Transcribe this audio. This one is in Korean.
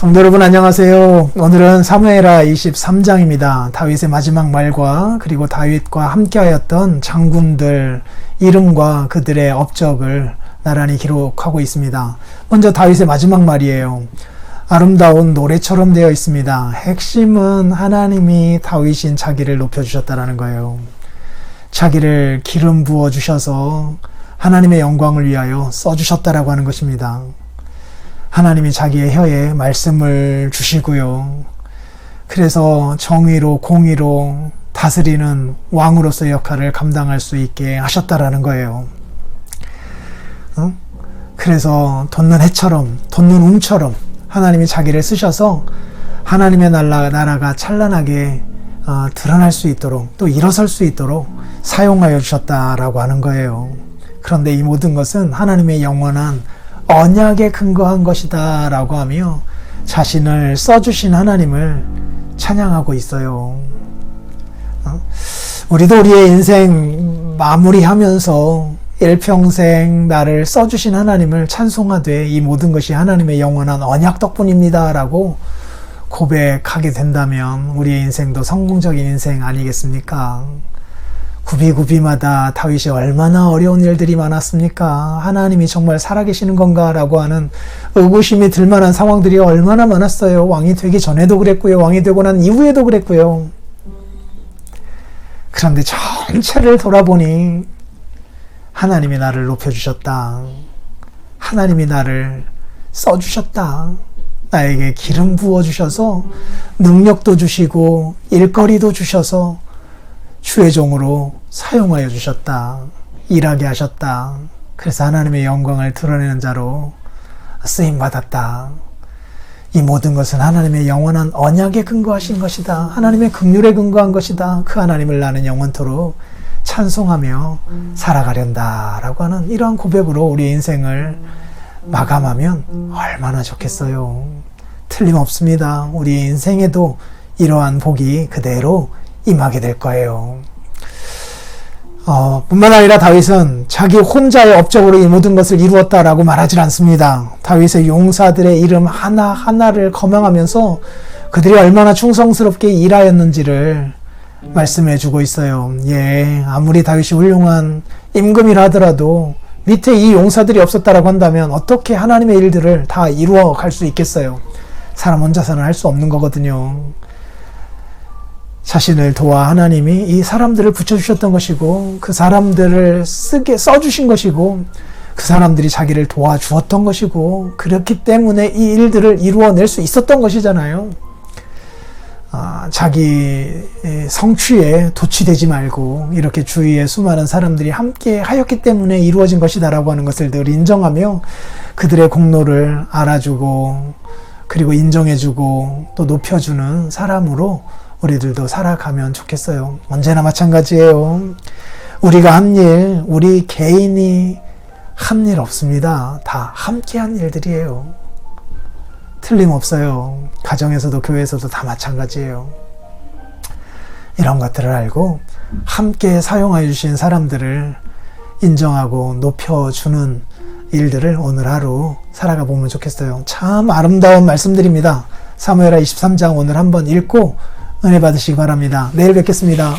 성도 여러분 안녕하세요. 오늘은 사무엘하 23장입니다. 다윗의 마지막 말과 그리고 다윗과 함께하였던 장군들 이름과 그들의 업적을 나란히 기록하고 있습니다. 먼저 다윗의 마지막 말이에요. 아름다운 노래처럼 되어 있습니다. 핵심은 하나님이 다윗인 자기를 높여주셨다라는 거예요. 자기를 기름 부어 주셔서 하나님의 영광을 위하여 써주셨다라고 하는 것입니다. 하나님이 자기의 혀에 말씀을 주시고요. 그래서 정의로 공의로 다스리는 왕으로서의 역할을 감당할 수 있게 하셨다라는 거예요. 어? 그래서 돋는 해처럼, 돋는 움처럼 하나님이 자기를 쓰셔서 하나님의 나라, 나라가 찬란하게 어, 드러날 수 있도록 또 일어설 수 있도록 사용하여 주셨다라고 하는 거예요. 그런데 이 모든 것은 하나님의 영원한 언약에 근거한 것이다 라고 하며 자신을 써주신 하나님을 찬양하고 있어요. 어? 우리도 우리의 인생 마무리하면서 일평생 나를 써주신 하나님을 찬송하되 이 모든 것이 하나님의 영원한 언약 덕분입니다 라고 고백하게 된다면 우리의 인생도 성공적인 인생 아니겠습니까? 구비구비마다 다윗이 얼마나 어려운 일들이 많았습니까? 하나님이 정말 살아계시는 건가라고 하는 의구심이 들 만한 상황들이 얼마나 많았어요. 왕이 되기 전에도 그랬고요. 왕이 되고 난 이후에도 그랬고요. 그런데 전체를 돌아보니 하나님이 나를 높여주셨다. 하나님이 나를 써주셨다. 나에게 기름 부어주셔서 능력도 주시고 일거리도 주셔서 주의 종으로 사용하여 주셨다. 일하게 하셨다. 그래서 하나님의 영광을 드러내는 자로 쓰임 받았다. 이 모든 것은 하나님의 영원한 언약에 근거하신 것이다. 하나님의 긍휼에 근거한 것이다. 그 하나님을 나는 영원토록 찬송하며 살아가련다라고 하는 이러한 고백으로 우리 인생을 마감하면 얼마나 좋겠어요. 틀림없습니다. 우리 인생에도 이러한 복이 그대로 임하게 될 거예요. 어, 뿐만 아니라 다윗은 자기 혼자의 업적으로 이 모든 것을 이루었다라고 말하지 않습니다. 다윗의 용사들의 이름 하나하나를 거명하면서 그들이 얼마나 충성스럽게 일하였는지를 말씀해 주고 있어요. 예, 아무리 다윗이 훌륭한 임금이라 하더라도 밑에 이 용사들이 없었다라고 한다면 어떻게 하나님의 일들을 다 이루어 갈 수 있겠어요? 사람 혼자서는 할 수 없는 거거든요. 자신을 도와 하나님이 이 사람들을 붙여주셨던 것이고 그 사람들을 쓰게 써주신 것이고 그 사람들이 자기를 도와주었던 것이고 그렇기 때문에 이 일들을 이루어낼 수 있었던 것이잖아요. 아, 자기 성취에 도취되지 말고 이렇게 주위에 수많은 사람들이 함께 하였기 때문에 이루어진 것이다라고 하는 것을 늘 인정하며 그들의 공로를 알아주고 그리고 인정해주고 또 높여주는 사람으로 우리들도 살아가면 좋겠어요. 언제나 마찬가지예요. 우리가 한 일, 우리 개인이 한 일 없습니다. 다 함께 한 일들이에요. 틀림없어요. 가정에서도 교회에서도 다 마찬가지예요. 이런 것들을 알고 함께 사용하여 주신 사람들을 인정하고 높여주는 일들을 오늘 하루 살아가 보면 좋겠어요. 참 아름다운 말씀들입니다. 사무엘하 23장 오늘 한번 읽고 은혜 받으시기 바랍니다. 내일 뵙겠습니다.